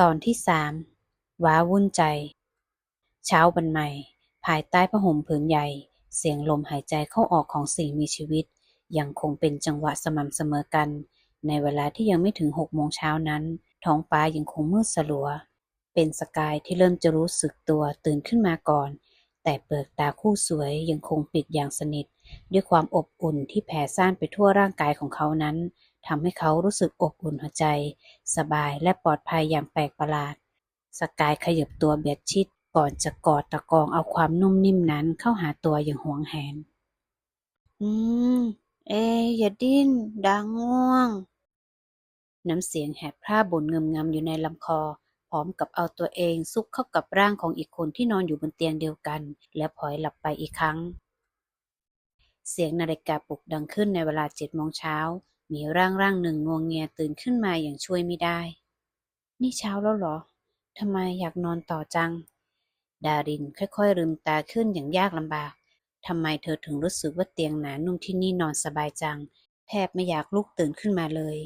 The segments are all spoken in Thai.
ตอนที่สามว้าวุ่นใจ เช้าวันใหม่ ภายใต้ผ้าห่มผืนใหญ่ เสียงลมหายใจเข้าออกของสิ่งมีชีวิต ยังคงเป็นจังหวะสม่ำเสมอกัน ในเวลาที่ยังไม่ถึงหกโมงเช้านั้น ท้องฟ้ายังคงมืดสลัว เป็นสกายที่เริ่มจะรู้สึกตัวตื่นขึ้นมาก่อน แต่เปลือกตาคู่สวยยังคงปิดอย่างสนิท ด้วยความอบอุ่นที่แผ่ซ่านไปทั่วร่างกายของเขานั้น ทำให้เขารู้สึกอบอุ่นหัวใจ สบายและปลอดภัยอย่างแปลกประหลาด สกายขยับตัวเบียดชิดก่อนจะกอดตะกองเอาความนุ่มนิ่มนั้นเข้าหาตัวอย่างหวงแหน อืม เอยอย่าดิ้น ดังง่วง น้ำเสียงแหบพร่าบ่นเงมงำอยู่ในลำคอ พร้อมกับเอาตัวเองซุกเข้ากับร่างของอีกคนที่นอนอยู่บนเตียงเดียวกัน และพลอยหลับไปอีกครั้ง เสียงนาฬิกาปลุกดังขึ้นในเวลาเจ็ดโมงเช้า มีร่างร่างหนึ่งงวงเงียตื่นขึ้นมาอย่างช่วยไม่ได้ นี่เช้าแล้วเหรอทำไมอยากนอนต่อจัง ดารินค่อยๆลืมตาขึ้นอย่างยากลำบากทำไมเธอถึงรู้สึกว่าเตียงหนานุ่มที่นี่นอนสบายจัง แทบไม่อยากลุกตื่นขึ้นมาเลย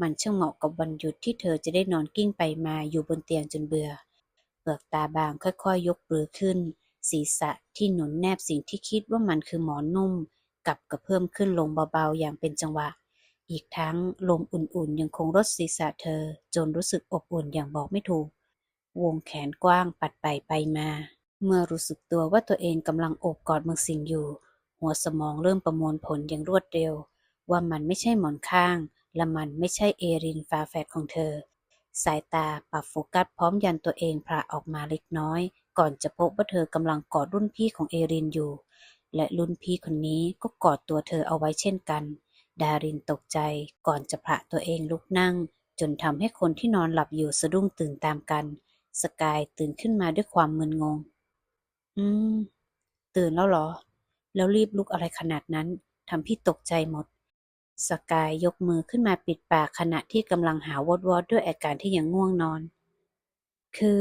มันช่างเหมาะกับวันหยุดที่เธอจะได้นอนกิ้งไปมาอยู่บนเตียงจนเบื่อ เปลือกตาบางค่อยๆยยกปลือขึ้น ศีรษะที่หนุนแนบสิ่งที่คิดว่ามันคือหมอนนุ่มกลับกระเพิ่มขึ้นลงเบาๆอย่างเป็นจังหวะ อีกทั้งลมอุ่นๆ ยังคงรดศีรษะเธอจนรู้สึกอบอุ่นอย่างบอกไม่ถูก วงแขนกว้างปัดไปไปมา เมื่อรู้สึกตัวว่าตัวเองกำลังโอบกอดมือสิ่งอยู่ หัวสมองเริ่มประมวลผลอย่างรวดเร็ว ว่ามันไม่ใช่หมอนข้าง และมันไม่ใช่เอรินฟาแฟดของเธอ สายตาปรับโฟกัสพร้อมยันตัวเองพระออกมาเล็กน้อย ก่อนจะพบว่าเธอกำลังกอดรุ่นพี่ของเอรินอยู่ และรุ่นพี่คนนี้ก็กอดตัวเธอเอาไว้เช่นกัน ดารินตกใจก่อนจะพระตัวเองลุกนั่ง จนทำให้คนที่นอนหลับอยู่สะดุ้งตื่นตามกัน สกายตื่นขึ้นมาด้วยความมึนงง อืม ตื่นแล้วเหรอ แล้วรีบลุกอะไรขนาดนั้นทำพี่ตกใจหมด สกายยกมือขึ้นมาปิดปากขณะที่กำลังหาวอดวอดด้วยอาการที่ยังง่วงนอน คือ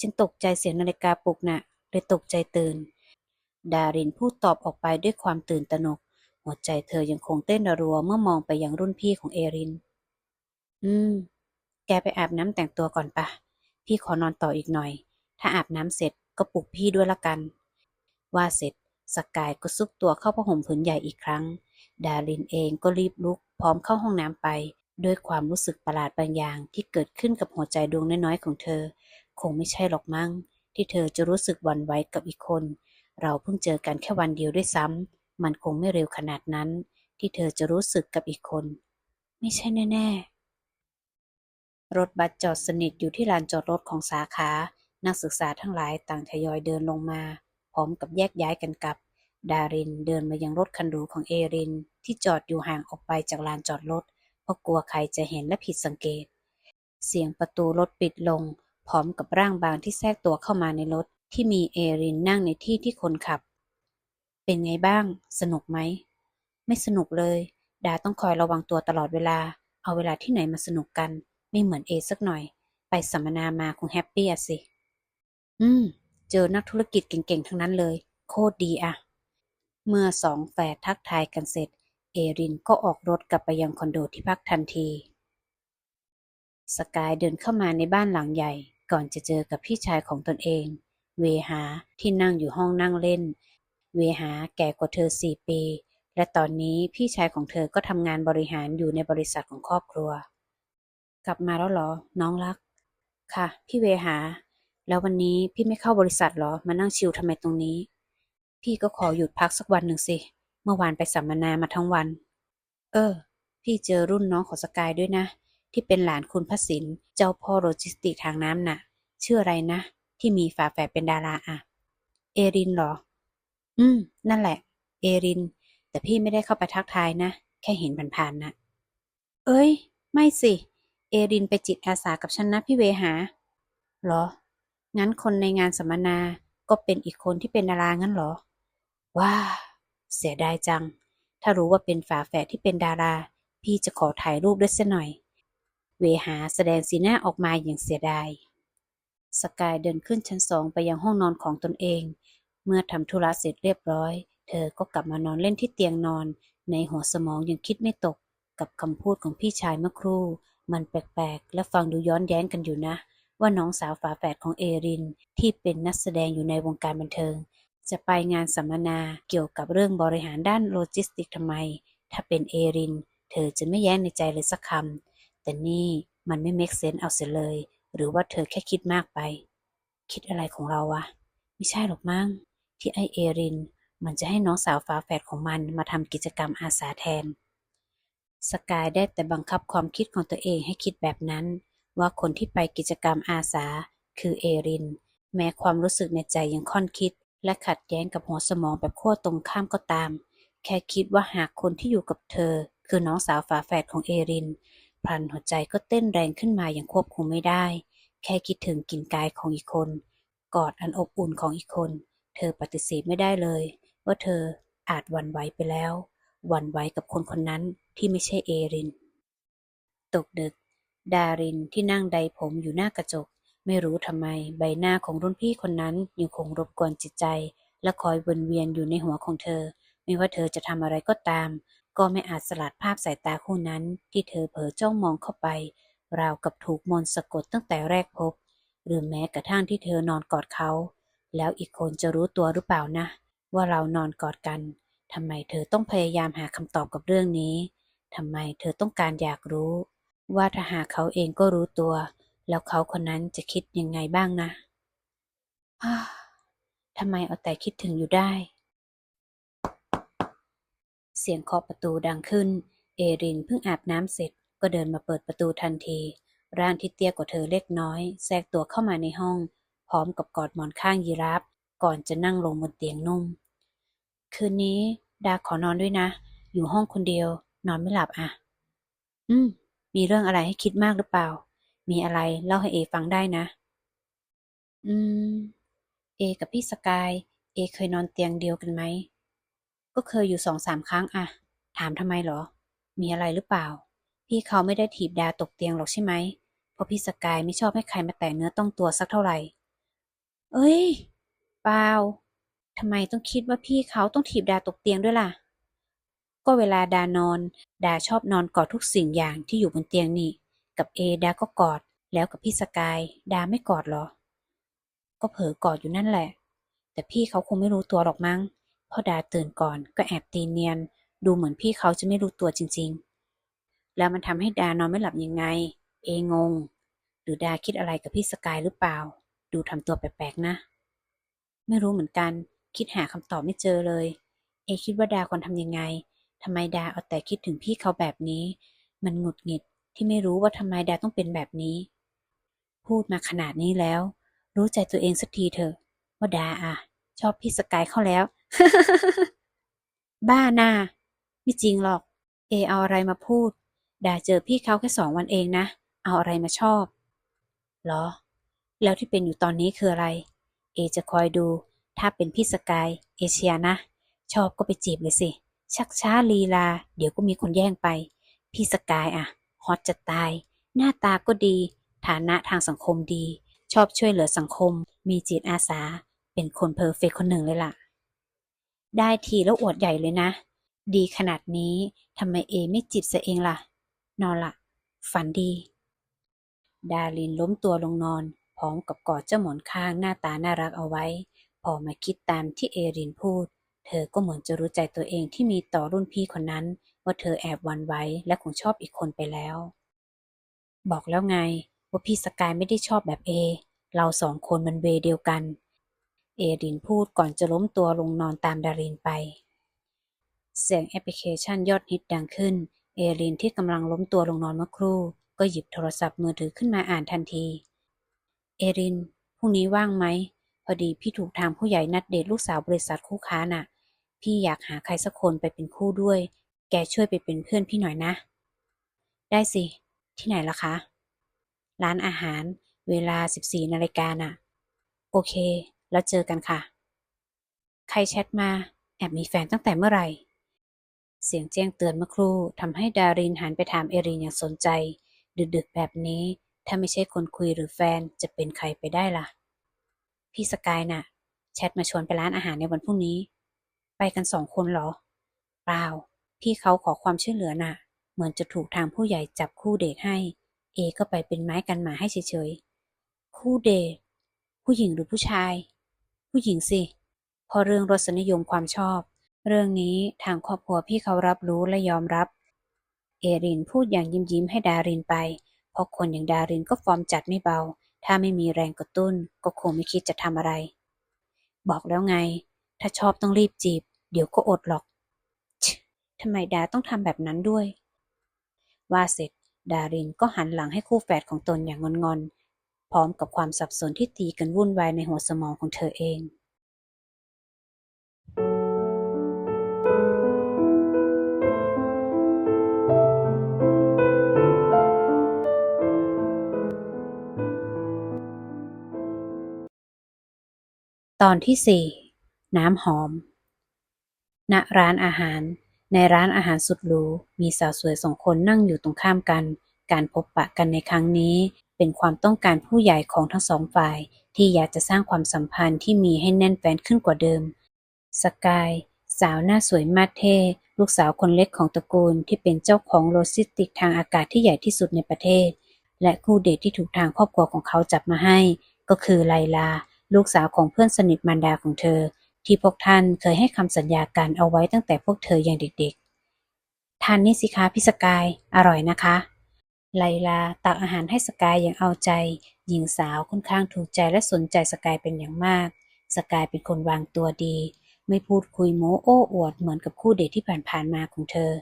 ฉันตกใจเสียงนาฬิกาปลุกน่ะเลยตกใจตื่น ดารินพูดตอบออกไปด้วยความตื่นตระหนก หัวใจเธอยังคงเต้นรัวเมื่อมองไปยังรุ่นพี่ของเอริน อืม แกไปอาบน้ำแต่งตัวก่อนปะ พี่ขอนอนต่ออีกหน่อย ถ้าอาบน้ำเสร็จก็ปลุกพี่ด้วยละกัน ว่าเสร็จสกายก็ซุกตัวเข้าผ้าห่มผืนใหญ่อีกครั้ง ดารินเองก็รีบลุก พร้อมเข้าห้องน้ำไป ด้วยความรู้สึกประหลาดบางอย่างที่เกิดขึ้นกับหัวใจดวงน้อยๆของเธอ คงไม่ใช่หรอกมั้ง ที่เธอจะรู้สึกหวั่นไหวกับอีกคน เราเพิ่งเจอกันแค่วันเดียวด้วยซ้ำ มันคงไม่เร็วขนาดนั้น ที่เธอจะรู้สึกกับอีกคน ไม่ใช่แน่ ๆ รถบัสจอดสนิทอยู่ที่ลานจอดรถของสาขา นักศึกษาทั้งหลายต่างทยอยเดินลงมา พร้อมกับแยกย้ายกันกลับ ดารินเดินมายังรถคันหรูของเอริน ที่จอดอยู่ห่างออกไปจากลานจอดรถ เพราะกลัวใครจะเห็นและผิดสังเกต เสียงประตูรถปิดลง พร้อมกับร่างบางที่แทรกตัวเข้ามาในรถที่มีเอรินนั่งในที่ที่คนขับ เป็นไงบ้าง สนุกไหม ไม่สนุกเลย ดาต้องคอยระวังตัวตลอดเวลา เอาเวลาที่ไหนมาสนุกกัน ไม่เหมือนเอสักหน่อย ไปสัมมนามาคงแฮปปี้อะสิ อืม เจอนักธุรกิจเก่งๆ ทั้งนั้นเลย โคตรดีอะ เมื่อสองแฝดทักทายกันเสร็จ เอรินก็ออกรถกลับไปยังคอนโดที่พักทันที สกายเดินเข้ามาในบ้านหลังใหญ่ ก่อนจะเจอกับพี่ชายของตนเอง เวหาที่นั่งอยู่ห้องนั่งเล่น เวหาแก่กว่าเธอสี่ปี และตอนนี้พี่ชายของเธอก็ทำงานบริหารอยู่ในบริษัทของครอบครัว กลับมาแล้วเหรอ น้องรัก ค่ะ พี่เวหา แล้ววันนี้พี่ไม่เข้าบริษัทเหรอ มานั่งชิลทำไมตรงนี้ พี่ก็ขอหยุดพักสักวันหนึ่งสิ เมื่อวานไปสัมมนามาทั้งวัน เออ พี่เจอรุ่นน้องของสกายด้วยนะ ที่เป็นหลานคุณพระสินเจ้าพ่อโลจิสติกทางน้ำน่ะ ชื่ออะไรนะ ที่มีฝาแฝดเป็นดาราอะเอรินเหรอ อืม นั่นแหละ เอริน แต่พี่ไม่ได้เข้าไปทักทายนะ แค่เห็นผ่านๆนะ เอ้ย ไม่สิ เอรินไปจิตอาสากับฉันนะพี่เวหา เหรอ งั้นคนในงานสัมมนา ก็เป็นอีกคนที่เป็นดารางั้นเหรอ ว้า เสียดายจัง ถ้ารู้ว่าเป็นฝาแฝดที่เป็นดารา พี่จะขอถ่ายรูปด้วยเสียหน่อย เวหาแสดงสีหน้าออกมาอย่างเสียดาย สกายเดินขึ้นชั้นสองไปยังห้องนอนของตนเอง เมื่อทำธุระเสร็จเรียบร้อย เธอก็กลับมานอนเล่นที่เตียงนอน ในหัวสมองยังคิดไม่ตกกับคำพูดของพี่ชายเมื่อครู่ มันแปลกๆ และฟังดูย้อนแย้งกันอยู่นะ ว่าน้องสาวฝาแฝดของเอริน ที่เป็นนักแสดงอยู่ในวงการบันเทิง จะไปงานสัมมนาเกี่ยวกับเรื่องบริหารด้านโลจิสติกทำไม ถ้าเป็นเอริน เธอจะไม่แย้งในใจเลยสักคำแต่นี่มันไม่เมคเซนเอาเสียเลย หรือว่าเธอแค่คิดมากไป คิดอะไรของเราวะ ไม่ใช่หรอกมั้ง ที่ไอเอริน มันจะให้น้องสาวฝาแฝดของมันมาทำกิจกรรมอาสาแทน สกายได้แต่บังคับความคิดของตัวเองให้คิดแบบนั้น ว่าคนที่ไปกิจกรรมอาสา คือเอริน แม้ความรู้สึกในใจยังค่อนคิด และขัดแย้งกับหัวสมองแบบขั้วตรงข้ามก็ตาม แค่คิดว่าหากคนที่อยู่กับเธอ คือน้องสาวฝาแฝดของเอรินพลันหัวใจก็เต้นแรงขึ้นมาอย่างควบคุมไม่ได้ แค่คิดถึงกลิ่นกายของอีกคน กอดอันอบอุ่นของอีกคน เธอปฏิเสธไม่ได้เลย ว่าเธออาจหวั่นไหวไปแล้ว หวั่นไหวกับคนคนนั้นที่ไม่ใช่เอริน ตกดึก ดารินที่นั่งใดผมอยู่หน้ากระจก ไม่รู้ทำไมใบหน้าของรุ่นพี่คนนั้นยังคงรบกวนจิตใจ และคอยวนเวียนอยู่ในหัวของเธอ ไม่ว่าเธอจะทำอะไรก็ตาม ก็ไม่อาจสลัดภาพสายตาคู่นั้น ที่เธอเผลอจ้องมองเข้าไป ราวกับถูกมนต์สะกดตั้งแต่แรกพบ หรือแม้กระทั่งที่เธอนอนกอดเขา แล้วอีกคนจะรู้ตัวหรือเปล่านะ ว่าเรานอนกอดกันทำไมเธอต้องพยายามหาคำตอบกับเรื่องนี้ทำไมเธอต้องการอยากรู้ ว่าถ้าหากเขาเองก็รู้ตัว แล้วเขาคนนั้นจะคิดยังไงบ้างนะอ้าทำไมเอาแต่คิดถึงอยู่ได้ เสียงเคาะประตูดังขึ้น เอรินเพิ่งอาบน้ำเสร็จก็เดินมาเปิดประตูทันที ร่างที่เตี้ยกว่าเธอเล็กน้อย แทรกตัวเข้ามาในห้อง พร้อมกับกอดหมอนข้างยีราฟก่อนจะนั่งลงบนเตียงนุ่ม คืนนี้ดาขอนอนด้วยนะ อยู่ห้องคนเดียว นอนไม่หลับอะ อืม มีเรื่องอะไรให้คิดมากหรือเปล่า มีอะไรเล่าให้เอฟังได้นะ อืม เอกับพี่สกาย เอเคยนอนเตียงเดียวกันไหม ก็เคยอยู่สองสามครั้งอะถามทำไมเหรอ มีอะไรหรือเปล่า พี่เขาไม่ได้ถีบดาตกเตียงหรอกใช่ไหม เพราะพี่สกายไม่ชอบให้ใครมาแตะเนื้อต้องตัวสักเท่าไหร่ เอ้ยเปล่าทำไมต้องคิดว่าพี่เขาต้องถีบดาตกเตียงด้วยล่ะ ก็เวลาดานอน ดาชอบนอนกอดทุกสิ่งอย่างที่อยู่บนเตียงนี่ กับเอดาก็กอด แล้วกับพี่สกาย ดาไม่กอดหรอ ก็เผลอกอดอยู่นั่นแหละ แต่พี่เขาคงไม่รู้ตัวหรอกมั้งพอดาตื่นก่อนก็แอบตีเนียน ดูเหมือนพี่เขาจะไม่รู้ตัวจริง ๆ แล้วมันทำให้ดานอนไม่หลับยังไง เองง หรือดาคิดอะไรกับพี่สกายหรือเปล่า ดูทำตัวแปลกๆนะ ไม่รู้เหมือนกัน คิดหาคำตอบไม่เจอเลย เอคิดว่าดาควรทำยังไงทำไมดาเอาแต่คิดถึงพี่เขาแบบนี้ มันหงุดหงิดที่ไม่รู้ว่าทำไมดาต้องเป็นแบบนี้ พูดมาขนาดนี้แล้ว รู้ใจตัวเองสักทีเถอะว่าดาอะ ชอบพี่สกายเข้าแล้ว บ้านาไม่จริงหรอก เอเอาอะไรมาพูด ดาเจอพี่เขาแค่สองวันเองนะ เอาอะไรมาชอบหรอ แล้วที่เป็นอยู่ตอนนี้คืออะไร เอจะคอยดู ถ้าเป็นพี่สกาย เอเชียนะ ชอบก็ไปจีบเลยสิ ชักช้าลีลา เดี๋ยวก็มีคนแย่งไป พี่สกายอะฮอตจะตาย หน้าตาก็ดี ฐานะทางสังคมดี ชอบช่วยเหลือสังคม มีจิตอาสา เป็นคนเพอร์เฟกต์คนหนึ่งเลยล่ะ ได้ทีแล้วอวดใหญ่เลยนะ ดีขนาดนี้ทำไมเอไม่จีบเสียเองล่ะ นอนละฝันดี ดารินล้มตัวลงนอน ร้อมกับกอดเจ้าหมอนข้างหน้าตาน่ารักเอาไว้ พอมาคิดตามที่เอรินพูด เธอก็เหมือนจะรู้ใจตัวเองที่มีต่อรุ่นพี่คนนั้น ว่าเธอแอบหวันไว้และคงชอบอีกคนไปแล้ว บอกแล้วไง ว่าพี่สกายไม่ได้ชอบแบบเอ เราสองคนมันเวเดียวกัน เอรินพูดก่อนจะล้มตัวลงนอนตามดารินไป เสียงแอปพลิเคชันยอดฮิตดังขึ้น เอรินที่กำลังล้มตัวลงนอนเมื่อครู่ ก็หยิบโทรศัพท์มือถือขึ้นมาอ่านทันที เอริน พรุ่งนี้ว่างไหม พอดีพี่ถูกทางผู้ใหญ่นัดเดทลูกสาวบริษัทคู่ค้าน่ะ พี่อยากหาใครสักคนไปเป็นคู่ด้วย แกช่วยไปเป็นเพื่อนพี่หน่อยนะ ได้สิ ที่ไหนล่ะคะ ร้านอาหาร เวลา 14นาฬิกาน่ะ โอเค แล้วเจอกันค่ะ ใครแชทมา แอบมีแฟนตั้งแต่เมื่อไหร่ เสียงแจ้งเตือนเมื่อครู่ทำให้ดารินหันไปถามเอรินอย่างสนใจ ดึกๆแบบนี้ ถ้าไม่ใช่คนคุยหรือแฟนจะเป็นใครไปได้ล่ะ พี่สกายน่ะ แชทมาชวนไปร้านอาหารในวันพรุ่งนี้ ไปกันสองคนเหรอ เปล่า พี่เขาขอความช่วยเหลือน่ะ เหมือนจะถูกทางผู้ใหญ่จับคู่เดทให้ เอก็ไปเป็นไม้กันหมาให้เฉยๆ คู่เดท ผู้หญิงหรือผู้ชาย ผู้หญิงสิพราะเรื่องรสนิยมความชอบ เรื่องนี้ทางครอบครัวพี่เขารับรู้และยอมรับ เอรินพูดอย่างยิ้มยิ้มๆให้ดารินไป เพราะคนอย่างดารินก็ฟอร์มจัดไม่เบา ถ้าไม่มีแรงกระตุ้น ก็คงไม่คิดจะทำอะไร บอกแล้วไง ถ้าชอบต้องรีบจีบ เดี๋ยวก็อดหรอกชิทำไมดาต้องทำแบบนั้นด้วย ว่าเสร็จ ดารินก็หันหลังให้คู่แฝดของตนอย่างงอนๆ พร้อมกับความสับสนที่ตีกันวุ่นวายในหัวสมองของเธอเอง ตอนที่สี่น้ำหอม ณ ร้านอาหาร ในร้านอาหารสุดหรู มีสาวสวยสองคนนั่งอยู่ตรงข้ามกัน การพบปะกันในครั้งนี้ เป็นความต้องการผู้ใหญ่ของทั้งสองฝ่าย ที่อยากจะสร้างความสัมพันธ์ที่มีให้แน่นแฟ้นขึ้นกว่าเดิม สกาย สาวหน้าสวยมาเท่ลูกสาวคนเล็กของตระกูลที่เป็นเจ้าของโลจิสติกทางอากาศที่ใหญ่ที่สุดในประเทศ และคู่เดทที่ถูกทางครอบครัวของเขาจับมาให้ ก็คือไลลา ลูกสาวของเพื่อนสนิทมารดาของเธอ ที่พวกท่านเคยให้คำสัญญากันเอาไว้ตั้งแต่พวกเธอยังเด็กๆ ทานนี่สิคะพี่สกาย อร่อยนะคะ ไลลาตักอาหารให้สกายอย่างเอาใจ หญิงสาวค่อนข้างถูกใจและสนใจสกายเป็นอย่างมาก สกายเป็นคนวางตัวดี ไม่พูดคุยโม้โอ้อวดเหมือนกับคู่เดทที่ผ่านๆมาของเธอ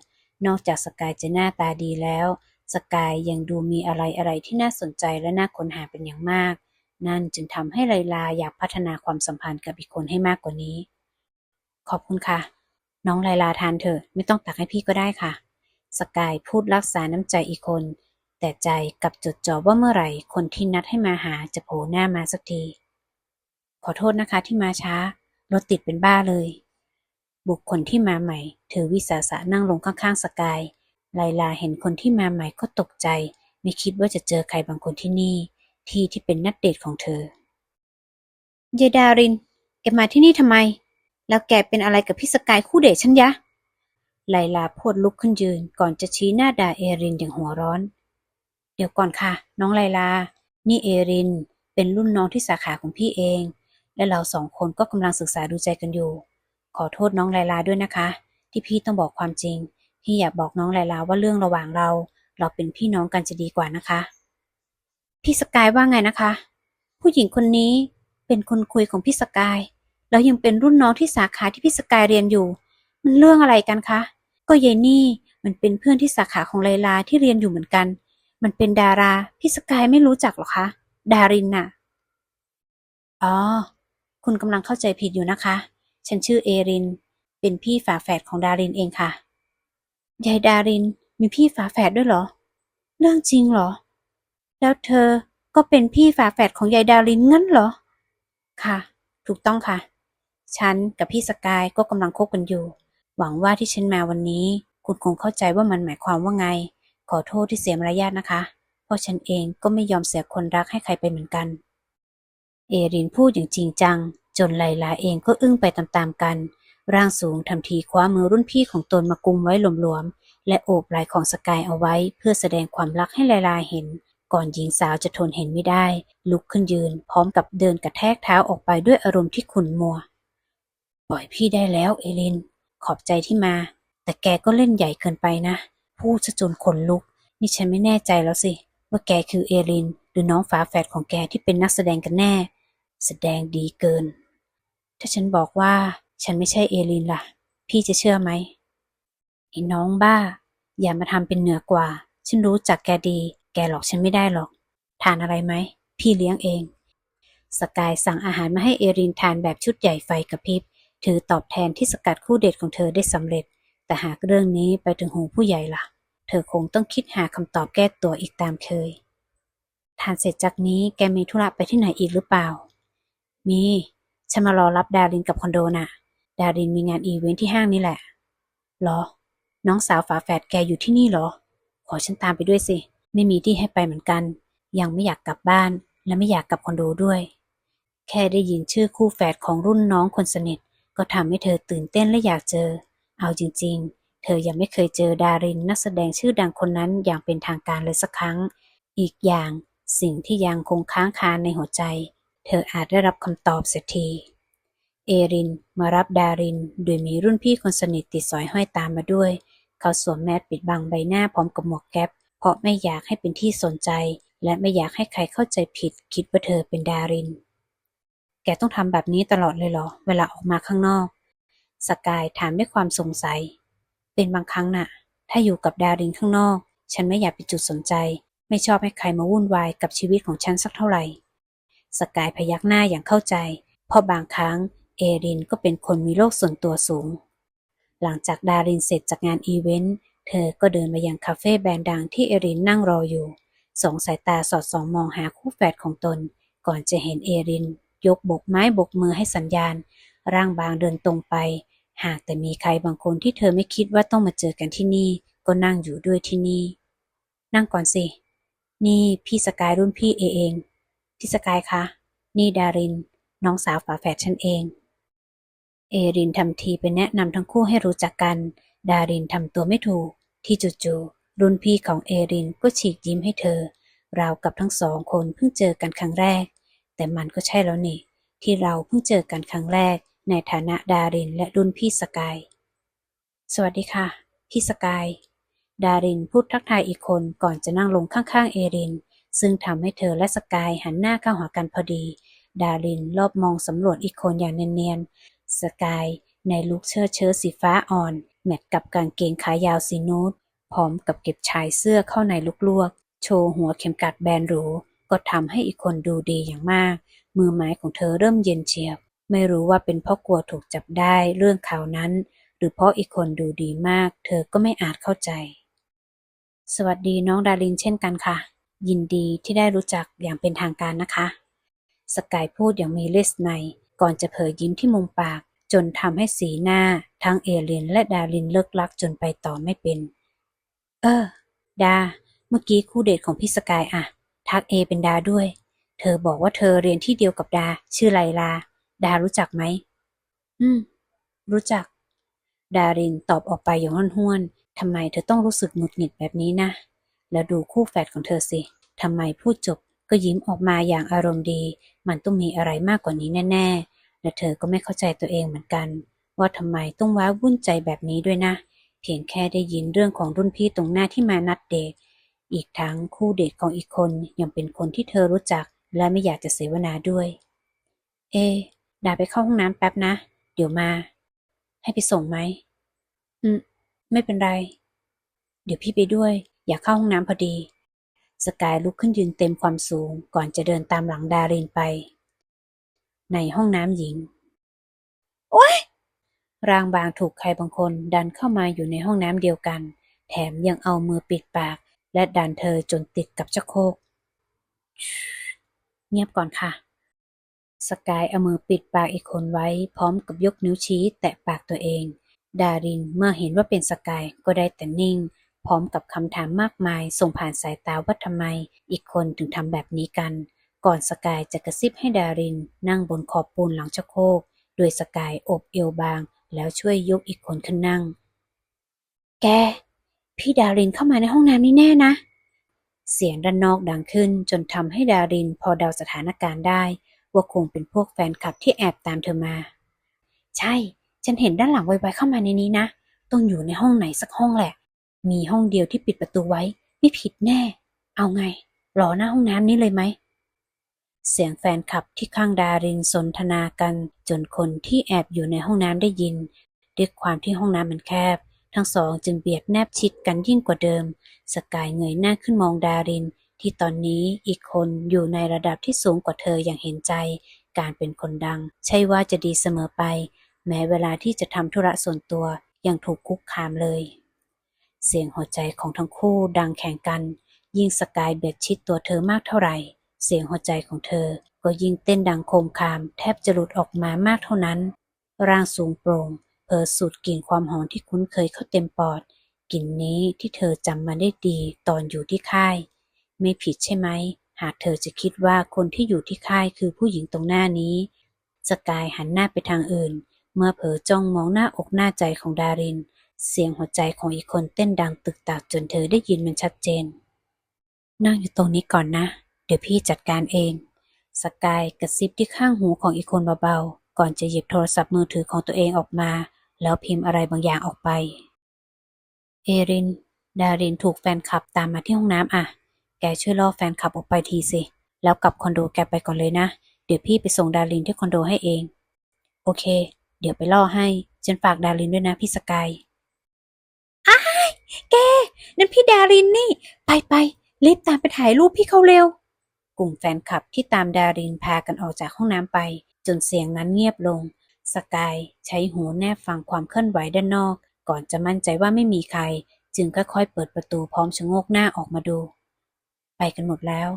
นอกจากสกายจะหน้าตาดีแล้ว สกายยังดูมีอะไรอะไรที่น่าสนใจและน่าค้นหาเป็นอย่างมาก นั่นจึงทำให้ไลลาอยากพัฒนาความสัมพันธ์กับอีกคนให้มากกว่านี้ ขอบคุณค่ะ น้องไลลาทานเถอะไม่ต้องตักให้พี่ก็ได้ค่ะ สกายพูดรักษาน้ำใจอีกคน แต่ใจกับจดจ่อว่าเมื่อไหร่คนที่นัดให้มาหาจะโผล่หน้ามาสักที ขอโทษนะคะที่มาช้ารถติดเป็นบ้าเลย บุคคลที่มาใหม่ถือวิสาสะนั่งลงข้างๆสกายไลลาเห็นคนที่มาใหม่ก็ตกใจ ไม่คิดว่าจะเจอใครบางคนที่นี่ ที่ที่เป็นนัดเดทของเธอ เยดาริน แกมาที่นี่ทำไม แล้วแกเป็นอะไรกับพี่สกายคู่เดทฉันยะ ไลลาพูดลุกขึ้นยืนก่อนจะชี้หน้าด่าเอรินอย่างหัวร้อน เดี๋ยวก่อนค่ะ น้องไลลา นี่เอริน เป็นรุ่นน้องที่สาขาของพี่เอง และเราสองคนก็กำลังศึกษาดูใจกันอยู่ ขอโทษน้องไลลาด้วยนะคะ ที่พี่ต้องบอกความจริง พี่อยากบอกน้องไลลาว่าเรื่องระหว่างเรา เราเป็นพี่น้องกันจะดีกว่านะคะ พี่สกายว่าไงนะคะ ผู้หญิงคนนี้เป็นคนคุยของพี่สกาย แล้วยังเป็นรุ่นน้องที่สาขาที่พี่สกายเรียนอยู่ มันเรื่องอะไรกันคะ ก็เยนี่มันเป็นเพื่อนที่สาขาของไลลาที่เรียนอยู่เหมือนกัน มันเป็นดารา พี่สกายไม่รู้จักหรอคะ ดารินน่ะ อ๋อ คุณกำลังเข้าใจผิดอยู่นะคะ ฉันชื่อเอริน เป็นพี่ฝาแฝดของดารินเองค่ะ ยายดารินมีพี่ฝาแฝดด้วยเหรอ เรื่องจริงเหรอ แล้วเธอก็เป็นพี่ฝาแฝดของยายดารินงั้นเหรอ ค่ะ ถูกต้องค่ะ ฉันกับพี่สกายก็กำลังคบกันอยู่ หวังว่าที่ฉันมาวันนี้ คุณคงเข้าใจว่ามันหมายความว่าไง ขอโทษที่เสียมารยาทนะคะ เพราะฉันเองก็ไม่ยอมเสียคนรักให้ใครไปเหมือนกัน เอรินพูดอย่างจริงจัง จนไลลาเองก็อึ้งไปตามๆกัน ร่างสูงทำทีคว้ามือรุ่นพี่ของตนมากุมไว้หลวมๆและโอบไหล่ของสกายเอาไว้เพื่อแสดงความรักให้ไลลาเห็น ก่อนหญิงสาวจะทนเห็นไม่ได้ ลุกขึ้นยืน พร้อมกับเดินกระแทกเท้าออกไปด้วยอารมณ์ที่ขุ่นมัว ปล่อยพี่ได้แล้วเอลิน ขอบใจที่มา แต่แกก็เล่นใหญ่เกินไปนะ พูดซะจนขนลุก นี่ฉันไม่แน่ใจแล้วสิ ว่าแกคือเอลิน หรือน้องฝาแฝดของแกที่เป็นนักแสดงกันแน่ แสดงดีเกิน ถ้าฉันบอกว่าฉันไม่ใช่เอลินล่ะ พี่จะเชื่อไหมไอ้น้องบ้า อย่ามาทำเป็นเหนือกว่า ฉันรู้จักแกดี แกหลอกฉันไม่ได้หรอก ทานอะไรไหม พี่เลี้ยงเอง สกายสั่งอาหารมาให้เอรินทานแบบชุดใหญ่ไฟกระพริบ ถือตอบแทนที่สกัดคู่เดทของเธอได้สำเร็จ แต่หากเรื่องนี้ไปถึงหูผู้ใหญ่ล่ะ เธอคงต้องคิดหาคำตอบแก้ตัวอีกตามเคย ทานเสร็จจากนี้แกมีธุระไปที่ไหนอีกหรือเปล่า มี ฉันมารอรับดารินกับคอนโดน่ะ ดารินมีงานอีเวนท์ที่ห้างนี่แหละ หรอ น้องสาวฝาแฝดแกอยู่ที่นี่หรอ ขอฉันตามไปด้วยสิ ไม่มีที่ให้ไปเหมือนกัน ยังไม่อยากกลับบ้านและไม่อยากกลับคอนโดด้วย แค่ได้ยินชื่อคู่แฝดของรุ่นน้องคนสนิท ก็ทำให้เธอตื่นเต้นและอยากเจอ เอาจริง ๆ เธอยังไม่เคยเจอดารินนักแสดงชื่อดังคนนั้นอย่างเป็นทางการเลยสักครั้ง อีกอย่างสิ่งที่ยังคงค้างคาในหัวใจ เธออาจได้รับคำตอบเสียที เอรินมารับดาริน โดยมีรุ่นพี่คนสนิทติดสอยห้อยตามมาด้วย เขาสวมแมสปิดบังใบหน้าพร้อมกับหมวกแก๊ป เพราะไม่อยากให้เป็นที่สนใจ และไม่อยากให้ใครเข้าใจผิด คิดว่าเธอเป็นดาริน แกต้องทำแบบนี้ตลอดเลยเหรอ เวลาออกมาข้างนอก สกายถามด้วยความสงสัย เป็นบางครั้งน่ะ ถ้าอยู่กับดารินข้างนอก ฉันไม่อยากเป็นจุดสนใจ ไม่ชอบให้ใครมาวุ่นวายกับชีวิตของฉันสักเท่าไหร่ สกายพยักหน้าอย่างเข้าใจ เพราะบางครั้งเอรินก็เป็นคนมีโลกส่วนตัวสูง หลังจากดารินเสร็จจากงานอีเวนต์ เธอก็เดินมายังคาเฟ่แบรนด์ดังที่เอรินนั่งรออยู่ สองสายตาสอดส่องมองหาคู่แฝดของตน ก่อนจะเห็นเอริน ยกบกไม้บกมือให้สัญญาณ ร่างบางเดินตรงไป หากแต่มีใครบางคนที่เธอไม่คิดว่าต้องมาเจอกันที่นี่ ก็นั่งอยู่ด้วยที่นี่ นั่งก่อนสิ นี่พี่สกายรุ่นพี่เอเอง พี่สกายคะ นี่ดาริน น้องสาวฝาแฝดฉันเอง เอรินทำทีเป็นแนะนำทั้งคู่ให้รู้จักกัน ดารินทำตัวไม่ถูก ที่จู่ๆรุ่นพี่ของเอรินก็ฉีกยิ้มให้เธอ ราวกับทั้งสองคนเพิ่งเจอกันครั้งแรก แต่มันก็ใช่แล้วนี่ ที่เราเพิ่งเจอกันครั้งแรก ในฐานะดารินและรุ่นพี่สกาย สวัสดีค่ะ พี่สกาย ดารินพูดทักทายอีกคนก่อนจะนั่งลงข้างๆเอริน ซึ่งทำให้เธอและสกายหันหน้าเข้าหากันพอดี ดารินรอบมองสำรวจอีกคนอย่างเนียนๆ สกายในลุคเชิ้ตเชิ้ตสีฟ้าอ่อน แมทกับกางเกงขายาวสีนูดพร้อมกับเก็บชายเสื้อเข้าในลุกลวกโชว์หัวเข็มกัดแบนหรู ก็ทำให้อีกคนดูดีอย่างมาก มือไม้ของเธอเริ่มเย็นเฉียบ ไม่รู้ว่าเป็นเพราะกลัวถูกจับได้เรื่องข่าวนั้น หรือเพราะอีกคนดูดีมาก เธอก็ไม่อาจเข้าใจ สวัสดีน้องดารินเช่นกันค่ะ ยินดีที่ได้รู้จักอย่างเป็นทางการนะคะ สกายพูดอย่างมีเลสในก่อนจะเผยยิ้มที่มุมปาก จนทำให้สีหน้าทั้งเอเลียนและดารินเลิกลักจนไปต่อไม่เป็น เออ ดา เมื่อกี้คู่เดทของพี่สกายอะทักเอเป็นดาด้วย เธอบอกว่าเธอเรียนที่เดียวกับดา ชื่อไลลา ดารู้จักไหม อืม รู้จัก ดารินตอบออกไปอย่างห้วนๆทำไมเธอต้องรู้สึกหงุดหงิดแบบนี้นะ แล้วดูคู่แฝดของเธอสิทำไมพูดจบก็ยิ้มออกมาอย่างอารมณ์ดี มันต้องมีอะไรมากกว่านี้แน่ๆ และเธอก็ไม่เข้าใจตัวเองเหมือนกัน ว่าทำไมต้องว้าวุ่นใจแบบนี้ด้วยนะ เพียงแค่ได้ยินเรื่องของรุ่นพี่ตรงหน้าที่มานัดเดทอีกทั้งคู่เดทของอีกคนยังเป็นคนที่เธอรู้จัก และไม่อยากจะเสวนาด้วย เอดาไปเข้าห้องน้ำแป๊บนะ เดี๋ยวมา ให้ไปส่งไหม อืม ไม่เป็นไร เดี๋ยวพี่ไปด้วย อยากเข้าห้องน้ำพอดี สกายลุกขึ้นยืนเต็มความสูงก่อนจะเดินตามหลังดารินไป ในห้องน้ำหญิง โอ๊ย ร่างบางถูกใครบางคนดันเข้ามาอยู่ในห้องน้ำเดียวกัน แถมยังเอามือปิดปาก และดันเธอจนติดกับชักโครกเงียบก่อนค่ะ สกายเอามือปิดปากอีกคนไว้ พร้อมกับยกนิ้วชี้แตะปากตัวเอง ดารินเมื่อเห็นว่าเป็นสกายก็ได้แต่นิ่ง พร้อมกับคำถามมากมายส่งผ่านสายตาว่าทำไม อีกคนถึงทำแบบนี้กัน ก่อนสกายจะกระซิบให้ดาริน นั่งบนขอบปูนหลังชักโครกโดยสกายอบเอวบาง แล้วช่วยยกอีกคนขึ้นนั่ง แก พี่ดารินเข้ามาในห้องน้ำนี่แน่นะ เสียงด้านนอกดังขึ้นจนทำให้ดารินพอเดาสถานการณ์ได้ ว่าคงเป็นพวกแฟนคลับที่แอบตามเธอมา ใช่ ฉันเห็นด้านหลังไวๆเข้ามาในนี้นะ ต้องอยู่ในห้องไหนสักห้องแหละ มีห้องเดียวที่ปิดประตูไว้ ไม่ผิดแน่ เอาไง รอหน้าห้องน้ำนี้เลยไหม เสียงแฟนคลับที่ข้างดารินสนทนากัน จนคนที่แอบอยู่ในห้องน้ำได้ยินด้วยความที่ห้องน้ำมันแคบ ทั้งสองจึงเบียดแนบชิดกันยิ่งกว่าเดิม สกายเงยหน้าขึ้นมองดาริน ที่ตอนนี้อีกคนอยู่ในระดับที่สูงกว่าเธออย่างเห็นใจ การเป็นคนดัง ใช่ว่าจะดีเสมอไป แม้เวลาที่จะทำธุระส่วนตัวยังถูกคุกคามเลย เสียงหัวใจของทั้งคู่ดังแข่งกัน ยิ่งสกายเบียดชิดตัวเธอมากเท่าไหร่ เสียงหัวใจของเธอ ก็ยิ่งเต้นดังโคมคาม แทบจะหลุดออกมามากเท่านั้น ร่างสูงโปร่งเผอสูดกลิ่นความหอมที่คุ้นเคยเข้าเต็มปอดกลิ่นนี้ที่เธอจำมาได้ดีตอนอยู่ที่ค่าย ไม่ผิดใช่ไหม หากเธอจะคิดว่าคนที่อยู่ที่ค่ายคือผู้หญิงตรงหน้านี้ สกายหันหน้าไปทางอื่น เมื่อเผลอจ้องมองหน้าอกหน้าใจของดาริน เสียงหัวใจของอีกคนเต้นดังตึกตักจนเธอได้ยินมันชัดเจน นั่งอยู่ตรงนี้ก่อนนะ ดี๋ยวพี่จัดการเอง สกายกระซิบที่ข้างหูของอีกคนเบาๆ ก่อนจะหยิบโทรศัพท์มือถือของตัวเองออกมา แล้วพิมพ์อะไรบางอย่างออกไป เอริน ดารินถูกแฟนคลับตามมาที่ห้องน้ำอะ แกช่วยล่อแฟนคลับออกไปทีสิ แล้วกลับคอนโดแกไปก่อนเลยนะ เดี๋ยวพี่ไปส่งดารินที่คอนโดให้เอง โอเค เดี๋ยวไปล่อให้ ฉันฝากดารินด้วยนะพี่สกายอ้ายแกนั่นพี่ดารินนี่ ไปไปรีบตามไปถ่ายรูปพี่เขาเร็ว กลุ่มแฟนคลับที่ตามดารินพากันออกจากห้องน้ำไป จนเสียงนั้นเงียบลง สกายใช้หูแนบฟังความเคลื่อนไหวด้านนอก ก่อนจะมั่นใจว่าไม่มีใคร จึงค่อยๆเปิดประตูพร้อมชะโงกหน้าออกมาดู ไปกันหมดแล้ว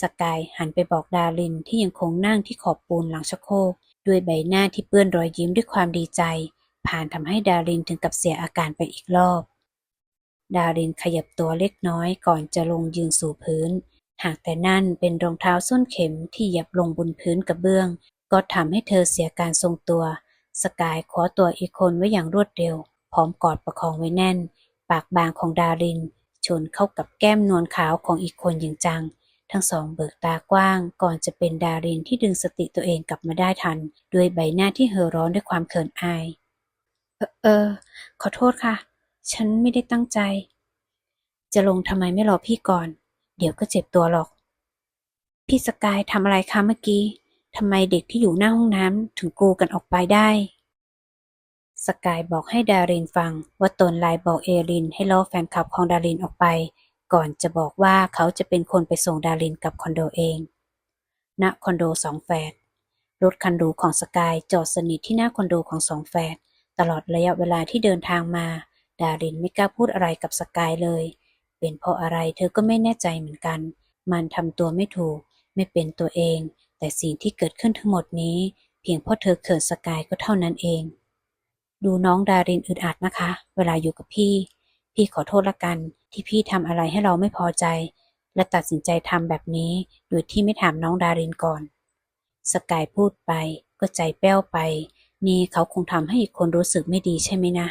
สกายหันไปบอกดารินที่ยังคงนั่งที่ขอบปูนหลังชักโครกด้วยใบหน้าที่เปื้อนรอยยิ้มด้วยความดีใจ ผ่านทำให้ดารินถึงกับเสียอาการไปอีกรอบ ดารินขยับตัวเล็กน้อยก่อนจะลงยืนสู่พื้น หากแต่นั่นเป็นรองเท้าส้นเข็มที่เหยับลงบนพื้นกระเบื้อง ก็ทำให้เธอเสียการทรงตัว สกายคว้าตัวอีกคนไว้อย่างรวดเร็ว พร้อมกอดประคองไว้แน่น ปากบางของดาริน ชนเข้ากับแก้มนวลขาวของอีกคนอย่างจัง ทั้งสองเบิกตากว้าง ก่อนจะเป็นดารินที่ดึงสติตัวเองกลับมาได้ทัน ด้วยใบหน้าที่เห่อร้อนด้วยความเขินอาย เออเออ ขอโทษค่ะ ฉันไม่ได้ตั้งใจ จะลงทำไมไม่รอพี่ก่อน เดี๋ยวก็เจ็บตัวหรอก พี่สกายทำอะไรคะเมื่อกี้ทำไมเด็กที่อยู่หน้าห้องน้ำถึงกรูกันออกไปได้ สกายบอกให้ดารินฟังว่าตนไลน์บอกเอรินให้ล่อแฟนคลับของดารินออกไป ก่อนจะบอกว่าเขาจะเป็นคนไปส่งดารินกลับคอนโดเอง ณ คอนโดสองแฝดรถคันหรูของสกายจอดสนิทที่หน้าคอนโดของสองแฝดตลอดระยะเวลาที่เดินทางมา ดารินไม่กล้าพูดอะไรกับสกายเลย เป็นเพราะอะไรเธอก็ไม่แน่ใจเหมือนกัน มันทำตัวไม่ถูก ไม่เป็นตัวเอง แต่สิ่งที่เกิดขึ้นทั้งหมดนี้ เพียงเพราะเธอเขินสกายก็เท่านั้นเอง ดูน้องดารินอึดอัดนะคะ เวลาอยู่กับพี่ พี่ขอโทษละกันที่พี่ทำอะไรให้เราไม่พอใจ และตัดสินใจทำแบบนี้โดยที่ไม่ถามน้องดารินก่อน สกายพูดไป ก็ใจแป้วไป นี่เขาคงทำให้อีกคนรู้สึกไม่ดีใช่ไหมนะ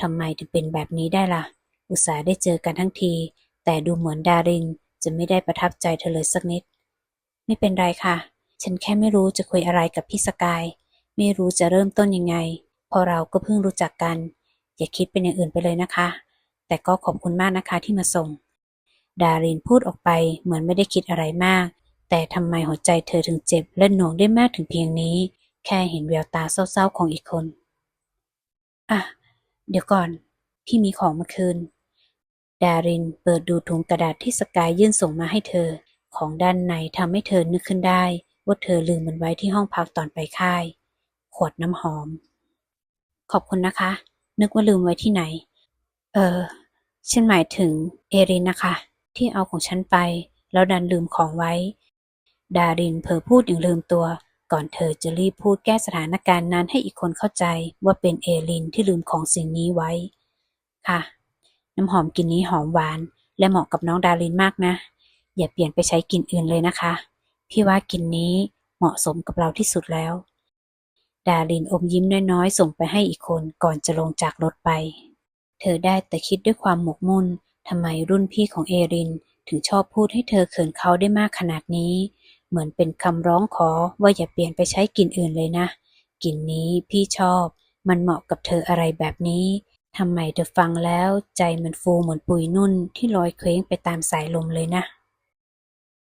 ทำไมถึงเป็นแบบนี้ได้ล่ะ อุตส่าห์ได้เจอกันทั้งที แต่ดูเหมือนดารินจะไม่ได้ประทับใจเธอเลยสักนิด ไม่เป็นไรค่ะ ฉันแค่ไม่รู้จะคุยอะไรกับพี่สกาย ไม่รู้จะเริ่มต้นยังไงพราะเราก็เพิ่งรู้จักกัน อย่าคิดเป็นอย่างอื่นไปเลยนะคะ แต่ก็ขอบคุณมากนะคะที่มาส่ง ดารินพูดออกไปเหมือนไม่ได้คิดอะไรมาก แต่ทำไมหัวใจเธอถึงเจ็บและหน่วงได้มากถึงเพียงนี้ แค่เห็นแววตาเศร้าๆของอีกคน อะ เดี๋ยวก่อน พี่มีของมาคืน ดารินเปิดดูถุงกระดาษที่สกายยื่นส่งมาให้เธอ ของด้านในทำให้เธอนึกขึ้นได้ ว่าเธอลืมมันไว้ที่ห้องพักตอนไปค่าย ขวดน้ำหอม ขอบคุณนะคะ นึกว่าลืมไว้ที่ไหน เออ ฉันหมายถึงเอรินนะคะ ที่เอาของฉันไป แล้วดันลืมของไว้ ดารินเผลอพูดอย่างลืมตัว ก่อนเธอจะรีบพูดแก้สถานการณ์นั้นให้อีกคนเข้าใจว่าเป็นเอรินที่ลืมของสิ่งนี้ไว้ ค่ะ น้ำหอมกลิ่นนี้หอมหวาน และเหมาะกับน้องดารินมากนะ อย่าเปลี่ยนไปใช้กลิ่นอื่นเลยนะคะ พี่ว่ากลิ่นนี้เหมาะสมกับเราที่สุดแล้ว ดารินอมยิ้มน้อยๆ ส่งไปให้อีกคนก่อนจะลงจากรถไป เธอได้แต่คิดด้วยความหมกมุ่นทำไมรุ่นพี่ของเอรินถึงชอบพูดให้เธอเขินเขาได้มากขนาดนี้ เหมือนเป็นคำร้องขอว่าอย่าเปลี่ยนไปใช้กลิ่นอื่นเลยนะ กลิ่นนี้พี่ชอบ มันเหมาะกับเธออะไรแบบนี้ ทำไมเธอฟังแล้วใจมันฟูเหมือนปุยนุ่นที่ลอยเคว้งไปตามสายลมเลยนะ